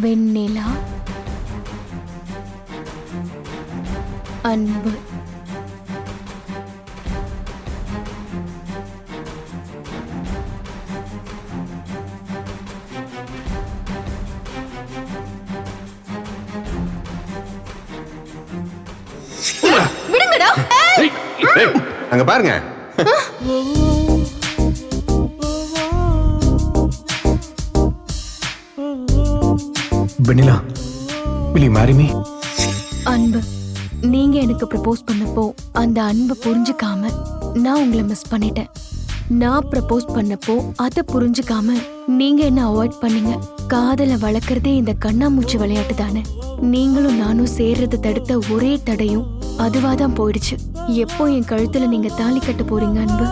வெண்ணிலா அன்பு. அங்க பாருங்க. வெண்ணிலா will you marry me? அன்பு நீங்க எனக்கு ப்ரப்போஸ் பண்ணப்போ அந்த அன்பை புரிஞ்சுக்காம நான் உங்களை மிஸ் பண்ணிட்டேன். நான் ப்ரப்போஸ் பண்ணப்போ அதை புரிஞ்சுக்காம நீங்க என்ன அவாய்ட் பண்ணீங்க? காதலை வளர்க்கறதே இந்த கண்ணாமூச்சி விளையாட்டு தானே? நீங்களும் நானும் சேர்றதை தடுத்த ஒரே தடையும் அதுவாதான் போயிடுச்சு. எப்போ என் கழுத்துல நீங்க தாலி கட்ட போறீங்க அன்பு?